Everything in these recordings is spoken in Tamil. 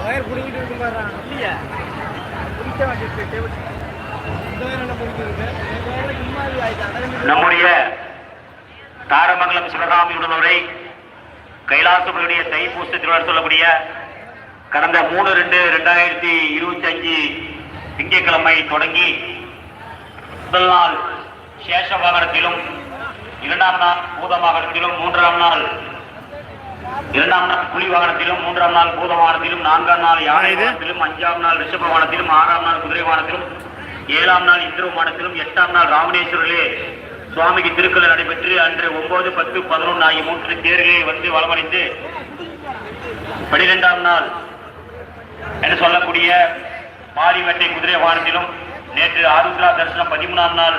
ஒயர் பிடிக்கிட்டு இருக்கும் பாரு. இல்லையா. இது ஆயிட்டாங்க நம்முடைய தாரமங்கலம் சிவகாமி உடனுரை கைலாசபுரிய தைப்பூச திருவிழா சொல்லக்கூடிய கடந்த மூணு ரெண்டு ரெண்டாயிரத்தி இருபத்தி அஞ்சு திங்கட்கிழமை தொடங்கி முதல் நாள் சேஷ வாகனத்திலும் இரண்டாம் நாள் பூத வாகனத்திலும் மூன்றாம் நாள் இரண்டாம் நாள் புலி வாகனத்திலும் மூன்றாம் நாள் பூத வாகனத்திலும் நான்காம் நாள் யானை வாகனத்திலும் அஞ்சாம் நாள் ரிஷப வாகனத்திலும் ஆறாம் நாள் குதிரை வாகனத்திலும் ஏழாம் நாள் இந்திர வாகனத்திலும் எட்டாம் நாள் ராமணேஸ்வரிலே சுவாமிக்கு திருக்கல் நடைபெற்று அன்று ஒன்பது பத்து பதினொன்று ஆகிய மூன்று தேரிலே வந்து வளமடைந்து பனிரெண்டாம் நாள் என்று சொல்லக்கூடிய பாரிவேட்டை குதிரை வாகனத்திலும் நேற்று ஆருத்ரா தரிசனம் பதிமூணாம் நாள்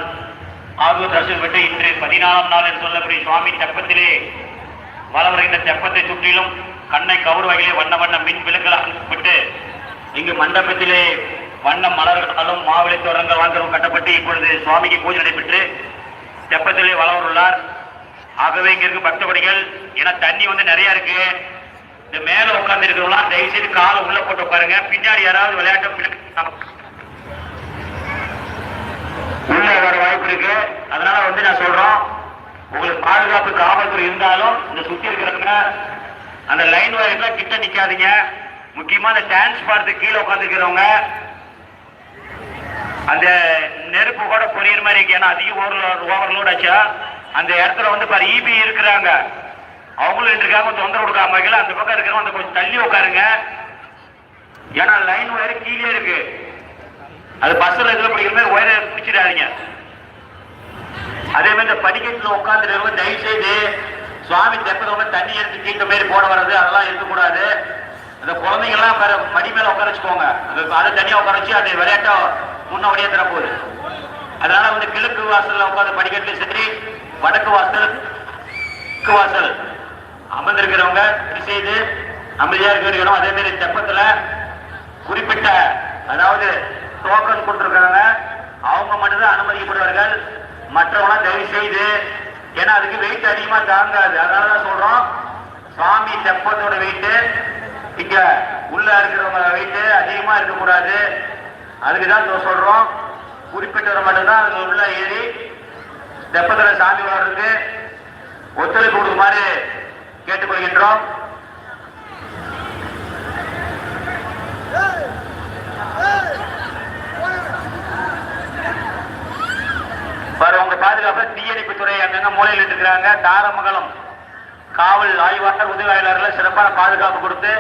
ஆர்வ தரிசனம் பெற்று இன்று பதினாலாம் நாள் என்று சொல்லக்கூடிய சுவாமி தெப்பத்திலே வளவருகின்ற தெப்பத்தை சுற்றிலும் கண்ணை கவுர் வகையிலே வண்ண வண்ண மின் விளக்குகள் அமைக்கப்பட்டு இங்கு மண்டபத்திலே வண்ண மலர்களாலும் மாவிளை தோரங்கள் வாங்கலும் கட்டப்பட்டு இப்பொழுது சுவாமிக்கு பூஜை நடைபெற்று தெப்பத்திலே வளவருள்ளார் ஆகவே இங்க இருக்கு பக்தபடிகள் ஏன்னா தண்ணி வந்து நிறைய இருக்கு. இந்த மேல உட்கார்ந்து இருக்கிறவங்களாம் தயவு செய்து காலை உள்ள போட்டு உட்காருங்க. பின்னாடி யாராவது விளையாட்டு உள்ள வாய்ப்பு இருக்கு. அதனால வந்து நான் சொல்றோம் உங்களுக்கு பாதுகாப்பு காவல்துறை இருந்தாலும் இந்த சுத்தி இருக்கிறவங்க அந்த லைன் வரைக்கும் கிட்ட நிக்காதீங்க. முக்கியமா அந்த டான்ஸ் கீழே உட்காந்துருக்கிறவங்க அந்த நெருப்பு கூட பொரியிற மாதிரி இருக்கு. ஏன்னா அதிக ஓவர் ஓவர்லோட் ஆச்சா? அந்த இடத்துல வந்து பாரு இபி இருக்கிறாங்க. அவங்களும் இருக்காங்க தொந்தரவு கொடுக்காம வைக்கல அந்த பக்கம் இருக்கிறவங்க அந்த கொஞ்சம் தள்ளி உட்காருங்க. ஏன்னா லைன் ஒயர் கீழே இருக்கு. அது பஸ்ல இதுல படிக்கிற மாதிரி ஒயரை பிடிச்சிடாதீங்க. அதே மாதிரி இந்த படிக்கட்டுல உட்காந்துருக்கவங்க தயவு செய்து சுவாமி தெப்பதவங்க தண்ணி எடுத்து தீட்ட மாதிரி போட வர்றது அதெல்லாம் இருக்கக்கூடாது. அந்த குழந்தைங்கெல்லாம் வேற மடி மேல உட்கார வச்சுக்கோங்க. அது அதை தனியா உட்கார வச்சு அது விளையாட்டா முன்ன வழியா தர அதனால வந்து கிழக்கு வாசல்ல உட்காந்து படிக்கட்டுல சரி வடக்கு வாசல் தெற்கு வாசல் அமர்ந்திருக்கிறவங்க செய்து அமைதியா இருக்கிறோம் அதே மாதிரி தெப்பத்துல குறிப்பிட்ட அதாவது டோக்கன் கொடுத்துருக்காங்க அவங்க மட்டும்தான் அனுமதிக்கப்படுவார்கள். மற்றவனா தயவு செய்து ஏன்னா அதுக்கு வெயிட் அதிகமா தாங்காது. அதனாலதான் சொல்றோம் சுவாமி தெப்பத்தோட வெயிட்டு இங்க உள்ள இருக்கிறவங்க வெயிட்டு அதிகமா இருக்கக்கூடாது. அதுக்கு தான் சொல்றோம் குறிப்பிட்டவரை மட்டும்தான் அதுக்கு உள்ள ஏறி தெப்பத்துல சாமி வர்றதுக்கு ஒத்துழைப்பு கொடுக்குமாறு கேட்டுக்கொள்கின்றோம். உங்க பாதுகாப்பு தீயணைப்பு துறை அங்கங்க மூலையில் இருக்கிறாங்க தாரமங்கலம் காவல் ஆய்வாளர் உதவி ஆய்வாளர்கள் சிறப்பான பாதுகாப்பு கொடுத்து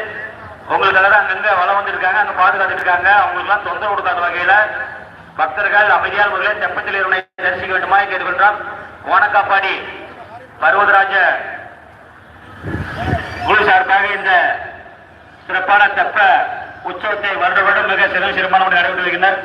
உங்களுக்காக தான் அங்கங்க வளம் வந்திருக்காங்க அங்க பாதுகாத்து இருக்காங்க. அவங்களுக்குலாம் தொந்தரவு கொடுக்காத வகையில பக்தர்கள் அமைதியான முறையில் தெப்பத்தில் இருவனை தரிசிக்க வேண்டுமா கேட்டுக்கொண்டால் ஓனக்காப்பாடி பர்வதராஜ குழு சார்பாக இந்த சிறப்பான தெப்ப உற்சவத்தை வருட வருடம் மிக சிறந்த சிறப்பான நடைபெற்று வருகின்றனர்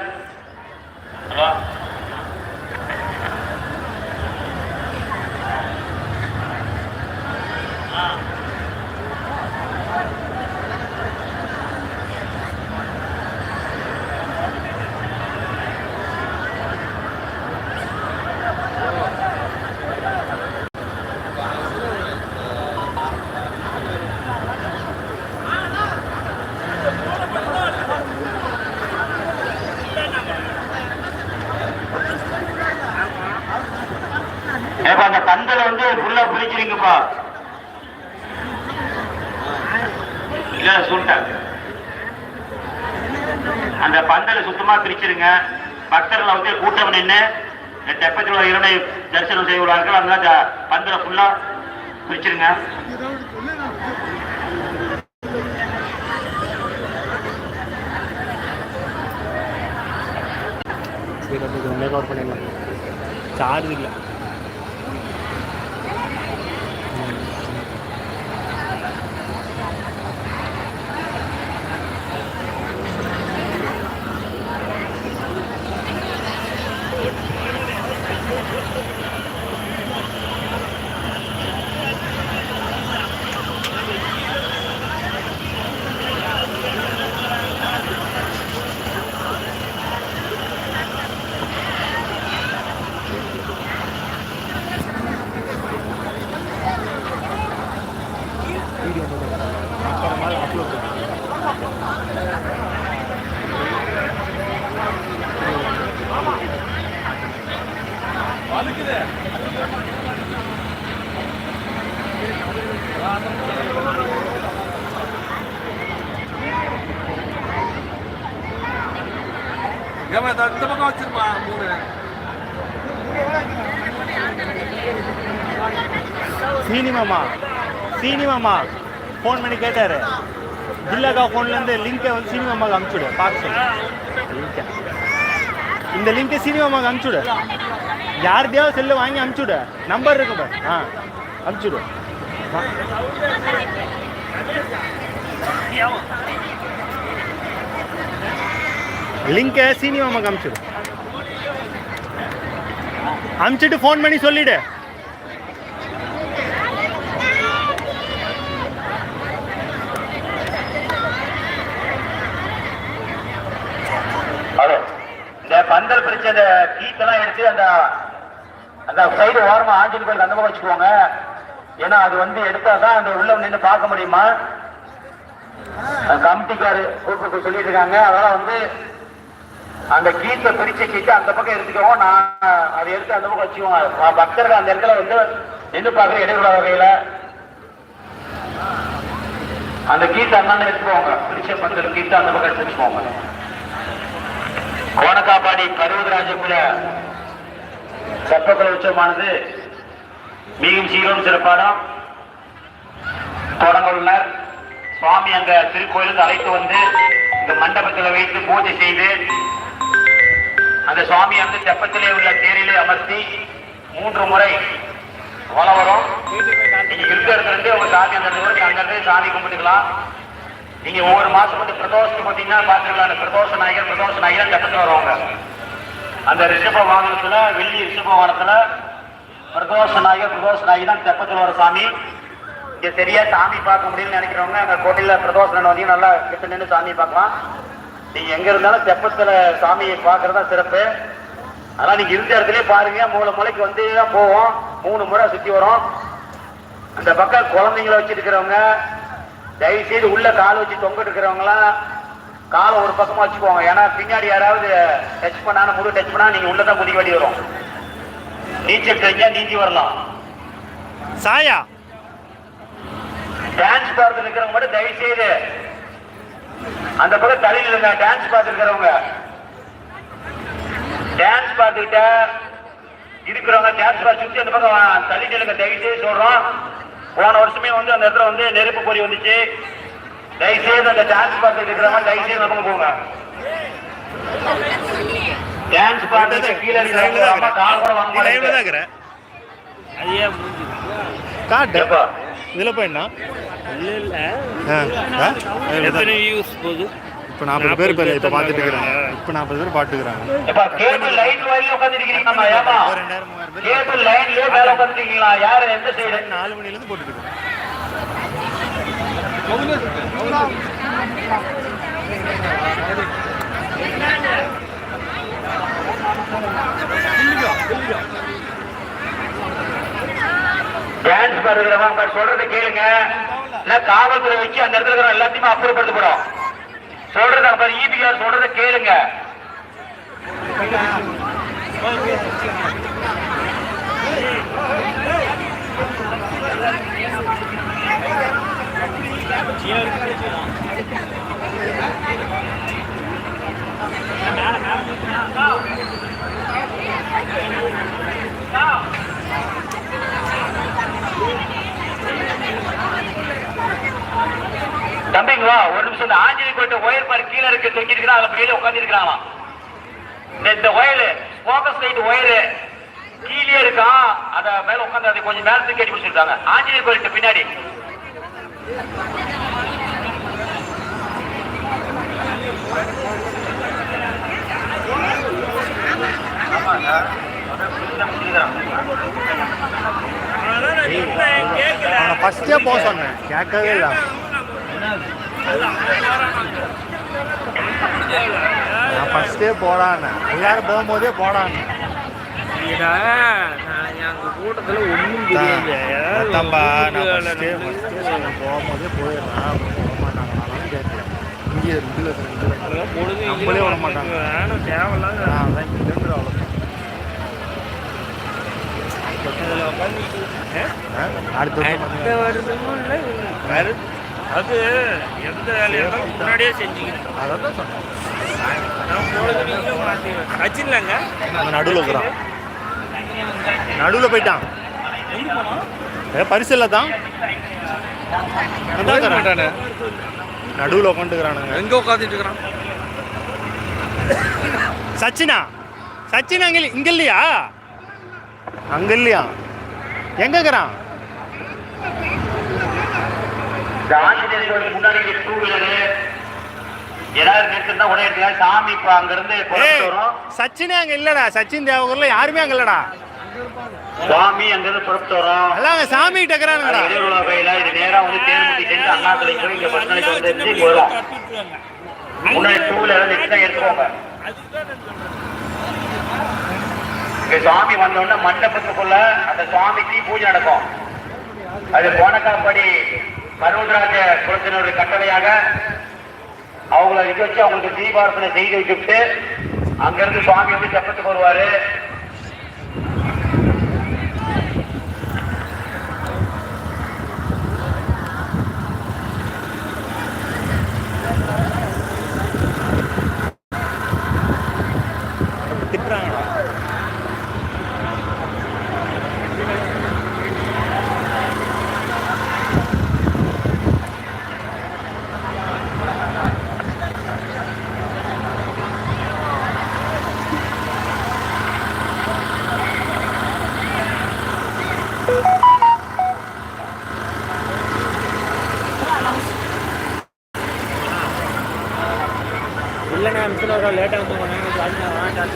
ஏப்பா அந்த பந்தலை வந்து ஃபுல்லா பிரிக்கிறீங்கப்பா. இல்ல சொல்லிட்டேன் அந்த பந்தலை சுத்தமா பிரிச்சிருங்க. பக்தர்களை வந்து கூட்டம் நின்று தெப்பத்தில் உள்ள இறைவனை தரிசனம் செய்வார்கள். அந்த பந்தலை ஃபுல்லா பிரிச்சிருங்க. சரி மேக் பண்ணிடலாம். சார்ஜ் இல்லை டாப்ல ஏமா இந்த இந்த பக்கம் வச்சிருப்பா மூணு சீனிமாமா சீனிமாமா ஃபோன் பண்ணி கேட்டாரு. ஜில்லாக்கா ஃபோன்லேருந்து லிங்கை வந்து சீனிமாமாவுக்கு அனுப்பிச்சுடு பார்க்க சொல்லு. லிங்கை இந்த லிங்கை சீனிமாமாவுக்கு அனுப்பிச்சுடு. யார்கிட்டயாவது செல்லு வாங்கி அனுப்பிச்சுடு. நம்பர் இருக்கு பாரு. ஆ அனுப்பிச்சுடு. லிங்கை சீனிமாமாவுக்கு அனுப்பிச்சுடு. அனுப்பிச்சிட்டு ஃபோன் பண்ணி சொல்லிடு ஹலோ இந்த அந்த கீத்தெல்லாம் எடுத்து அந்த அந்த சைடு ஓரமா ஆஞ்சல் கோயில் அந்த பக்கம் வச்சுக்கோங்க ஏன்னா அது வந்து எடுத்தாதான் அந்த உள்ள நின்று பார்க்க முடியுமா? கமிட்டிக்காரு கூப்பிட்டு சொல்லிட்டு இருக்காங்க அதனால வந்து அந்த கீத்தை பிரிச்ச கீத்தை அந்த பக்கம் எடுத்துக்கோங்க. நான் அதை எடுத்து அந்த பக்கம் வச்சுக்குவோம் பக்தர்கள் அந்த இடத்துல வந்து நின்று பார்க்க இடைவிட வகையில. அந்த கீத்தை அண்ணன் எடுத்துக்கோங்க. பிரிச்ச பக்தர் கீத்தை அந்த பக்கம் எடுத்து வச்சுக்கோங்க. கோணக்காப்பாடி பருவதராஜகுல சர்ப்பகுல உற்சவமானது மிகவும் சீரும் சிறப்பாடம். தொடங்குள்ளனர் சுவாமி அங்க திருக்கோயிலுக்கு அழைத்து வந்து இந்த மண்டபத்தில் வைத்து பூஜை செய்து அந்த சுவாமி வந்து தெப்பத்திலே உள்ள தேரிலே அமர்த்தி மூன்று முறை வளவரும். வரும் இருக்கிறது அவங்க சாமி அந்த இடத்துல சாமி கும்பிட்டுக்கலாம். நீங்க ஒவ்வொரு மாசம் வந்து பிரதோஷத்துக்கு பார்த்தீங்கன்னா பார்த்துக்கலாம் அந்த பிரதோஷ நாயகர் பிரதோஷ நாயகர் தெப்பத்தில் வருவாங்க. அந்த ரிஷப வாகனத்துல வெள்ளி ரிஷப வாகனத்துல பிரதோஷ நாயகர் பிரதோஷ நாயகி தான் தெப்பத்தில் வர சாமி. இங்க சரியா சாமி பார்க்க முடியும்னு நினைக்கிறவங்க அங்க கோட்டையில பிரதோஷம் வந்து நல்லா கிட்ட நின்று சாமி பார்க்கலாம். நீங்க எங்க இருந்தாலும் தெப்பத்துல சாமியை பார்க்கறதா சிறப்பு. அதனால நீங்க இருந்த இடத்துலயே பாருங்க மூணு முளைக்கு வந்து தான் போவோம். மூணு முறை சுத்தி வரும். அந்த பக்கம் குழந்தைங்கள வச்சிருக்கிறவங்க தயவு செய்து உள்ள கால் வச்சு தொங்கிட்டு இருக்கிறவங்களாம் காலை ஒரு பக்கமா வச்சுக்கோங்க. ஏன்னா பின்னாடி யாராவது டச் பண்ணாலும் முழு டச் பண்ணா நீங்க உள்ளதான் குடி வடி வரும். நீச்சல் தெரிஞ்சா நீந்தி வரலாம். சாயா. டான்ஸ் பார்த்து இருக்கிறவங்க மட்டும் தயவு செய்து அந்த பக்கம் தலையில இருங்க டான்ஸ் பார்த்து இருக்கிறவங்க டான்ஸ் பார்த்துக்கிட்ட இருக்கிறவங்க டான்ஸ் பார்த்து சுத்தி அந்த பக்கம் தள்ளிட்டு இருக்க தயவு செய்து சொல்றோம். போன வருஷமே வந்து அந்த இடத்துல வந்து நெருப்பு பொறி வந்துச்சு தயவு செய்து அந்த டான்ஸ் பார்த்து இருக்கிறவங்க தயவு செய்து அந்த பக்கம் போங்க டான்ஸ் பார்த்து கீழே இருக்கிறவங்க கால் கூட வாங்க மாட்டேங்குது. காட்டு எப்பா? இதில் போய் என்ன இல்ல இல்ல? எத்தனை வியூஸ் போகுது இப்போ நாற்பது பேர் பேர் இப்போ பார்த்துட்டு இருக்கிறாங்க. இப்போ நாற்பது பேர் எப்பா கேபிள் லைன் வரையில உட்காந்துருக்கீங்களா கேபிள் லைன்லயே மேல உட்காந்துருக்கீங்களா யாரு எந்த சைடு நாலு மணிலேருந்து போட்டுட்டு டான்ஸ் பாருங்கிறவங்க சொல்றதை கேளுங்க. இல்ல காவல்துறை வச்சு அந்த இடத்துல இருக்கிற எல்லாத்தையுமே அப்புறப்படுத்தப்படும் சொல்றத பாரு ஈபிஆர் சொல்றதை கேளுங்க. தம்பிங்களா ஒரு நிமிஷம் இந்த ஆஞ்சலி கோட்டை ஒயர் பாரு கீழே இருக்கு தொங்கி இருக்கிறா அதுல கீழே உட்காந்து இந்த ஒயரு போக்கஸ் லைட் ஒயரு கீழே இருக்கான் அத மேல உட்காந்து அதை கொஞ்சம் மேல தூக்கி பிடிச்சிருக்காங்க ஆஞ்சநேயர் கோயிலுக்கு பின்னாடி. அவனை ஃபஸ்ட்டே போக சொன்னேன். கேட்கவே இல்லை. நான் ஃபஸ்ட்டே போடான்னு எல்லாரும் போகும்போதே போடான்னு கூட்டத்துல ஃபஸ்ட்டே போகும்போதே போயிடுறேன். போக மாட்டாங்க இங்கே இதில் பொழுது நம்மளே விட மாட்டாங்க. வேணும் தேவையில்லாத அதான் இங்கே இருந்து அவ்வளோ இதில் உட்காந்து அடுத்த வருஷம் அடுத்த வருஷமும் இல்லை அது எந்த வேலையாலும் முன்னாடியே செஞ்சுக்கணும் அதான் தான் சொன்னேன் அவன் நடுவில் இருக்கிறான். நடுவில் போயிட்டான். ஏ பரிசு தான். அதான் மாட்டானே. நடுவில் உட்காந்துக்கிறானுங்க எங்க உட்காந்துட்டு இருக்கிறான்? சச்சினா. சச்சின் அங்க இல்ல- இங்க இல்லையா? அங்க இல்லையா? எங்க கோயில் முன்னாடி டூ வீலரு ஏதாவது உடனே. சாமி இப்ப அங்க இருந்து ஏய் புறப்பட்டு வரும். சச்சினே அங்க இல்லடா. சச்சின் தேவகூர்ல யாருமே அங்க இல்லடா. சுவாமி அங்க இருந்து புறப்பட்டு வரும். எல்லாம் சாமி இருக்கிறானுங்கடா இடையுலா கோயில இது நேரா வந்து தேர்முட்டி சென்று அண்ணா கலை போய் இங்க பஸ் நிலைக்கு வந்து இருந்து வரும். முன்னாடி டூ வீலர் எடுத்துக்கோங்க. இங்க சுவாமி மண்டபத்துக்குள்ள அந்த சுவாமிக்கு பூஜை நடக்கும். அது போனக்காப்படி பர்வதராஜ குலத்தினருடைய கட்டளையாக அவங்கள இது வச்சு அவங்களுக்கு தீபாரத்தனை செய்து வச்சுட்டு அங்கிருந்து சுவாமி வந்து செப்பத்துக்கு வருவாரு திட்டுறாங்கடா இல்லைண்ணா மிஷின் ஒரு லேட்டாக வந்து போனேன் வேண்டாம்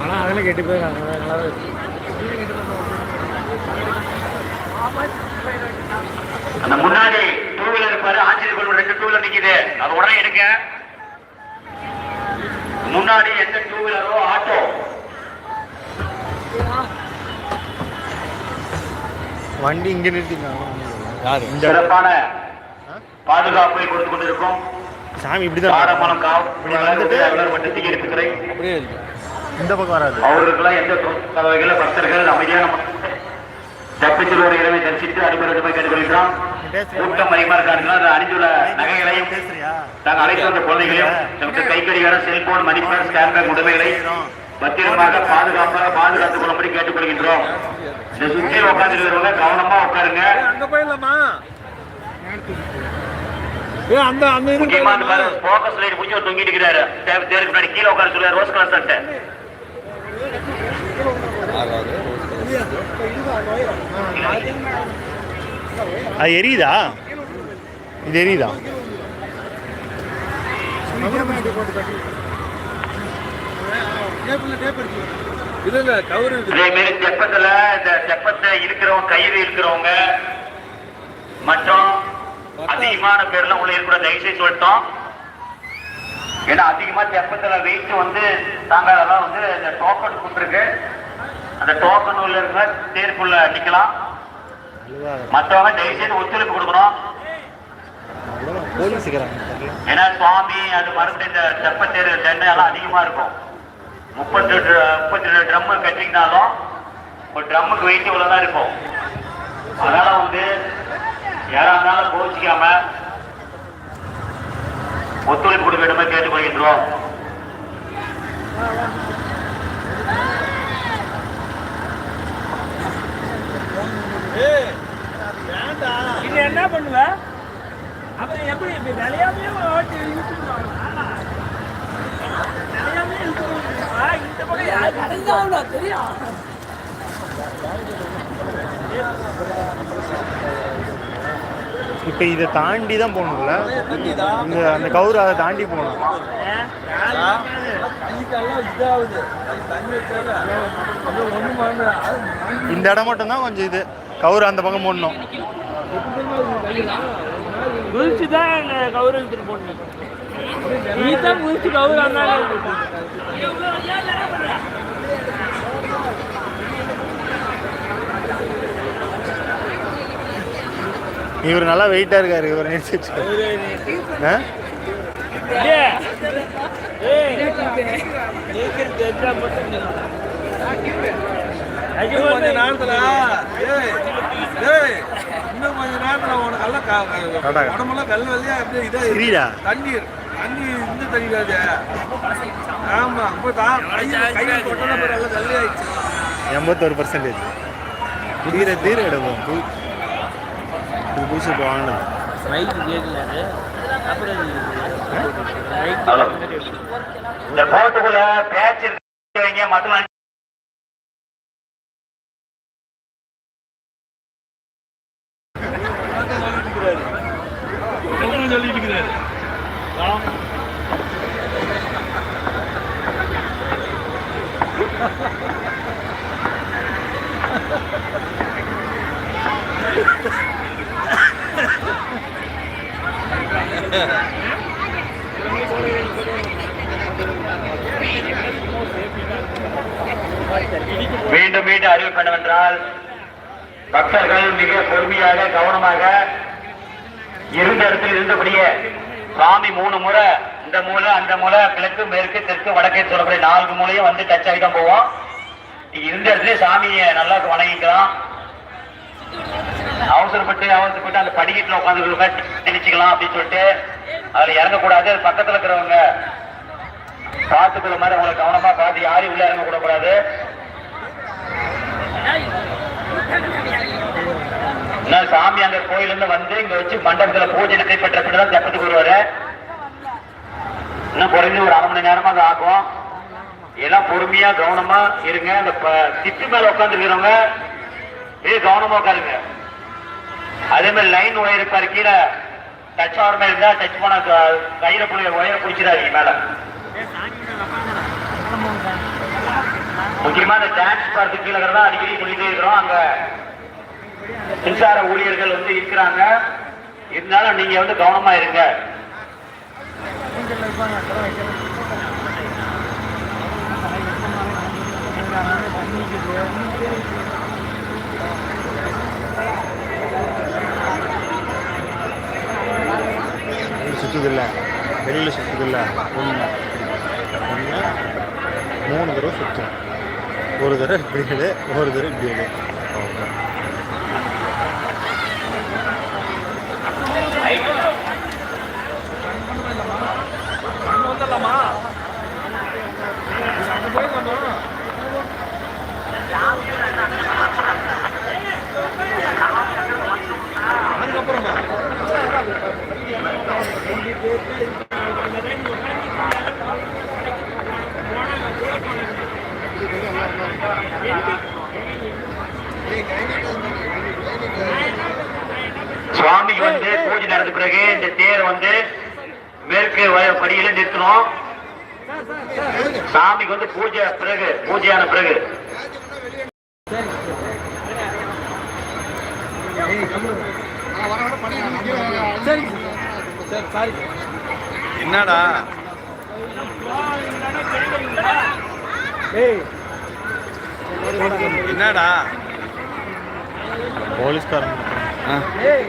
ஆனால் அதெல்லாம் கெட்டு போயிருக்காங்க. நல்லா அந்த முன்னாடி டூ வீலர் இருப்பாரு. ஆஞ்சநேயர் கோயில் ரெண்டு டூ வீலர் நிக்குது. அது உடனே எடுக்க முன்னாடி எந்த டூ வீலரோ ஆட்டோ வண்டி இங்க நிறுத்திருக்காங்க யாரு? இந்த சிறப்பான பாதுகாப்பை கொடுத்து கொண்டிருக்கும். சாமி இப்படிதான் வந்துட்டு காவல் மட்டத்துக்கு இருக்கிறேன் அப்படியே இருக்கு. இந்த பக்கம் வராது. அவர்களுக்கெல்லாம் எந்த கலவைகள பக்தர்கள் அமைதியான தப்பிச்சல் ஒரு இரவை தரிசித்து அடிப்படை கேட்டுக்கொள்கிறோம் கூட்டம் அதிகமா இருக்காருங்க அதை அணிந்துள்ள நகைகளையும் நாங்கள் அழைத்து வந்த குழந்தைகளையும் நமக்கு கைக்கடிகாரம் cellphone money purse scan bag உடைமைகளை பத்திரமாக பாதுகாப்பாக பாதுகாத்துக் கொள்ளும்படி கேட்டுக்கொள்கின்றோம். இந்த சுற்றி உட்காந்துருக்கிறவங்க கவனமா உட்காருங்க. அங்க போயிடலாமா ஏ அந்த அந்த இது முக்கியமா அந்த பாரு போக்கஸ் லைட் முடிஞ்சு தொங்கிட்டு இருக்கிறாரு. தே- தேருக்கு முன்னாடி கீழே உட்கார சொல்லுவாரு ரோஸ் கலர் சட்டை அது எரியுதா? இது எரியுதா? இதே தெப்பத்துல இந்த தெப்பத்தை இருக்கிறவங்க கயிறு இருக்கிறவங்க மற்றும் அதிகமான பேர்லாம் உள்ள இருக்கிற தயவுசெய்து சொல்லிட்டோம். ஏன்னா அதிகமா தெப்பத்துல வெயிட் வந்து தாங்காதெல்லாம் வந்து இந்த டோக்கன் கொடுத்துருக்கு. அந்த டோக்கன் உள்ள இருக்கிற தேருக்குள்ள நிக்கலாம் மற்றவங்க தயவுசெய்து ஒத்துழைப்பு கொடுக்கணும். ஏன்னா சுவாமி அது மறுபடியும் இந்த தெப்பத்தேர் தென்னை எல்லாம் அதிகமா இருக்கும். முப்பத்தி ரெண்டு முப்பத்தி ரெண்டு ட்ரம் கட்டிங்கனாலும் ஒரு ட்ரம்முக்கு வெயிட் இவ்வளவுதான் இருக்கும். அதனால வந்து யாரா இருந்தாலும் கோச்சிக்காம ஒத்துழைப்பு கொடுக்க வேண்டுமே கேட்டுக்கொள்கின்றோம் இது என்ன பண்ணுவ? அப்புறம் எப்படி இழுத்துருவாங்க இந்த பக்கம் யாரு தெரியும். இப்போ இதை தாண்டி தான் போகணும்ல? இந்த அந்த கவுரு அதை தாண்டி போகணும். இந்த இடம் மட்டும் தான் கொஞ்சம் இது. கவுரு அந்த பக்கம் போடணும். குதிச்சு தான் கவுரு எடுத்துட்டு போடணும். நீ தான் குதிச்சு கவுரு வந்தாலே இவர் நல்லா வெயிட்டாக இருக்காரு இவர் சரிடா. தண்ணீர் தண்ணி இந்த தண்ணி ஆமா இப்போ எண்பத்தோரு பர்சன்டேஜ் தீர தீர எடுப்போம். இது புதுசு இப்போ வாங்கினது மைக் கேட்கல அப்புறம் ஹலோ. இந்த போட்டுக்குள்ள பேட்ச் வைங்க மத்தவங்க சொல்லிட்டு இருக்கிறாரு மீண்டும் மீண்டும் அறிவிப்பு என்னவென்றால் பக்தர்கள் மிக பொறுமையாக கவனமாக இருந்த இடத்தில் இருந்தபடியே சுவாமி மூணு முறை இந்த மூலை அந்த மூலை கிழக்கு மேற்கு தெற்கு வடக்கே சொல்லக்கூடிய நான்கு மூலையும் வந்து டச் தான் போவோம். இந்த இருந்த இடத்துல சாமியை நல்லா வணங்கிக்கலாம். அவசரப்பட்டு அவசரப்பட்டு அந்த படிக்கட்டில் உட்காந்து திணிச்சுக்கலாம் அப்படின்னு சொல்லிட்டு அதுல இறங்கக்கூடாது. அது பக்கத்துல இருக்கிறவங்க பார்த்துக்கிற மாதிரி அவங்களை கவனமா பார்த்து யாரையும் உள்ள இறங்க கூடாது சாமி அந்த கோயில்ல இருந்து வந்து இங்க வச்சு மண்டபத்துல பூஜை நடைபெற்ற தான் தப்பத்துக்கு வருவாரு. இன்னும் குறைஞ்சு ஒரு அரை மணி நேரமா அது ஆகும். எல்லாம் பொறுமையா கவனமா இருங்க. அந்த ப- மேல உட்காந்துருக்கிறவங்க ஏ கவனமா உட்காருங்க. அதே மாதிரி லைன் ஒயர் இருப்பாரு கீழே. டச் ஆகிற மாதிரி இருந்தா டச் பண்ண க- கையில புள்ளி ஒயரை பிடிச்சிடாதீங்க மேல. முக்கியமா இந்த டான்ஸ் பார்த்து கீழே தான் அடிக்கடி பண்ணிட்டே இருக்கிறோம். அங்க மின்சார ஊழியர்கள் வந்து இருக்கிறாங்க. இருந்தாலும் நீங்க வந்து கவனமா இருங்க. சுற்றுதில்ல வெளியில் சுற்றுதில்ல ஒன்று ஒன்று மூணு தடவை சுற்றும் ஒரு தடவை இப்படி எடு ஒரு தடவை இப்படி எடு. சுவாமிக்கு வந்து பூஜை நடந்த பிறகு இந்த தேர் வந்து மேற்கு படியில நிறுத்தணும். சாமிக்கு வந்து பூஜை பிறகு பூஜையான பிறகு சரி சரி சாரி என்னடா? என்னடா? போலீஸ்காரங்க ஏய்.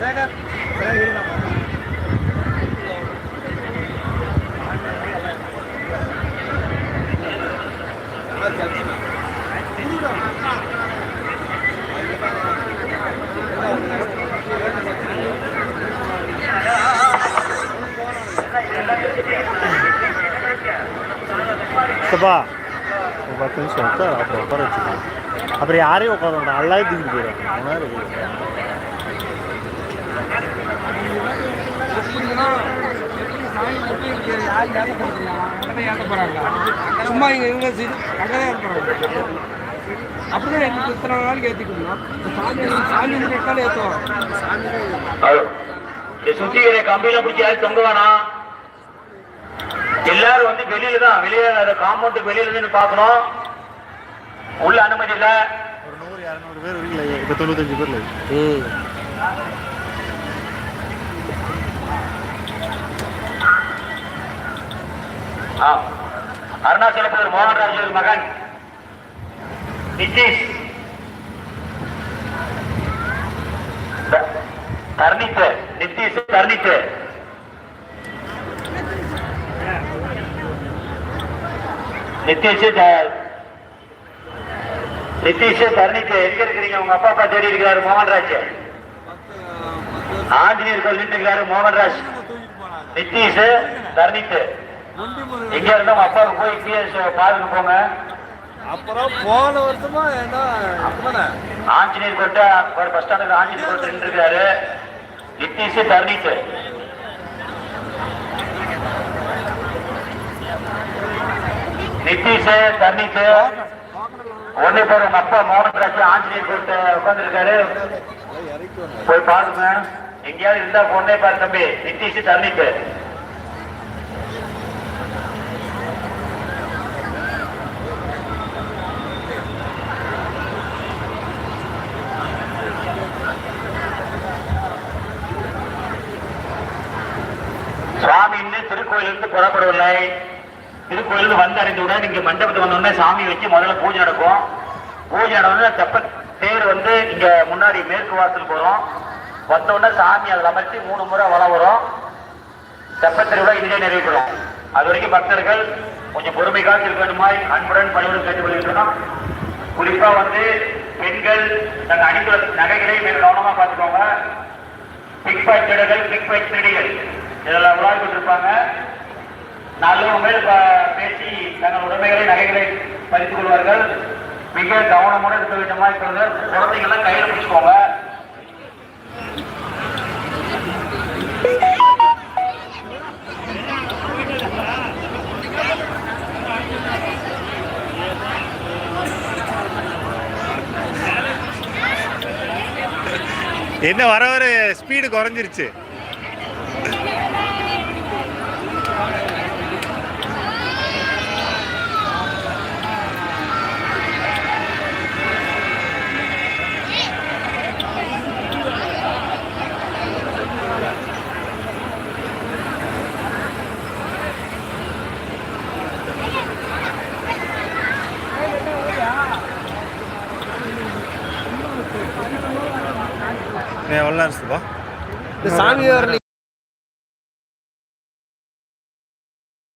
சேகர் சப்பா ஒரு பத்து நிமிஷம் உட்கார் அப்புறம் உட்கார வச்சுக்கலாம் அப்புறம் யாரையும் உட்கார வேண்டாம். எல்லாரும் தூக்கிட்டு போயிடும் இருக்கு சும்மா இங்க இவங்க அப்படிதான் இத்தனை நாளைக்கு ஏற்றிக்கணும் சாமி சாமி கேட்டாலும் ஏற்றுவோம் சுத்தி கம்பியில பிடிச்சி யாரும் தொங்க வேணாம் எல்லாரும் வந்து வெளியில தான் வெளியில காம்பவுண்டுக்கு வெளியில இருந்து பார்க்கணும். உள்ள அனுமதி இல்ல. ஒரு நூறு இரநூறு பேர் இருக்குல்ல இப்போ தொண்ணூத்தஞ்சு பேர்ல. ஆ. அருணாச்சலபுரம் மோகன்ராஜ் மகன். நிதிஷ் தர்ணித்து நிதிஷ் தர்ணித்து நிதிஷ் நிதிஷ் தர்ணித்து எங்க இருக்கிறீங்க? உங்க அப்பா அப்பா தேடி இருக்கிறாரு மோகன்ராஜ். ஆஞ்சநேயர் கோயில் நின்று மோகன்ராஜ். நிதிஷ் தர்ணித்து எங்க இருந்தா உங்க அப்பாவுக்கு போய் பிஎஸ் பாருங்க போங்க. அப்புறம் போன வருஷமா என்ன ஆஞ்சநேயர் கோட்டை பஸ் ஸ்டாண்டுக்கு ஆஞ்சநேயர் கோட்டை நின்று இருக்காரு. நிதிஷ் தர்ணித்து நிதிஷ் தர்ணித்து ஒன்னே பேர் உங்க அப்பா மோகன்ராஜ் ஆஞ்சநேயர் கோட்டை உட்கார்ந்து இருக்காரு. போய் பாருங்க. எங்கேயாவது இருந்தா பொண்ணே பாரு தம்பி. நிதிஷ் தர்ணித்து சுவாமி இன்னும் திருக்கோயிலிருந்து புறப்படவில்லை திருக்கோயிலிருந்து வந்து அடைந்தவுடன் இங்க மண்டபத்துக்கு வந்தோடனே சாமி வச்சு முதல்ல பூஜை நடக்கும். பூஜை நடந்தோடனே தெப்ப தேர் வந்து இங்க முன்னாடி மேற்கு வாசல் போறோம். வந்த உடனே சாமி அதில் அமர்த்தி மூணு முறை வளம் வரும். தெப்ப திருவிழா இங்கே நிறைவேற்றணும் அது வரைக்கும் பக்தர்கள் கொஞ்சம் பொறுமை காத்திருக்க வேண்டுமாய் அன்புடன் பணியுடன் கேட்டுக்கொள்கின்றோம் குறிப்பா வந்து பெண்கள் தங்க அணிந்துள்ள நகைகளை மிக கவனமா பார்த்துக்கோங்க. பிக் பாய் திருடர்கள் பிக் பாய் திருடிகள் இதெல்லாம் உலாவி கொண்டிருப்பாங்க நாலு மேல் பேசி தங்கள் உடைமைகளை நகைகளை பறித்துக் கொள்வார்கள். மிக கவனமுடன் இருக்க வேண்டுமா இருக்கிறது குழந்தைங்கள்லாம் கையில் பிடிச்சுக்கோங்க. என்ன வர வர ஸ்பீடு குறைஞ்சிருச்சு. எவ்வளோ நேரம் இந்த சாமி வரல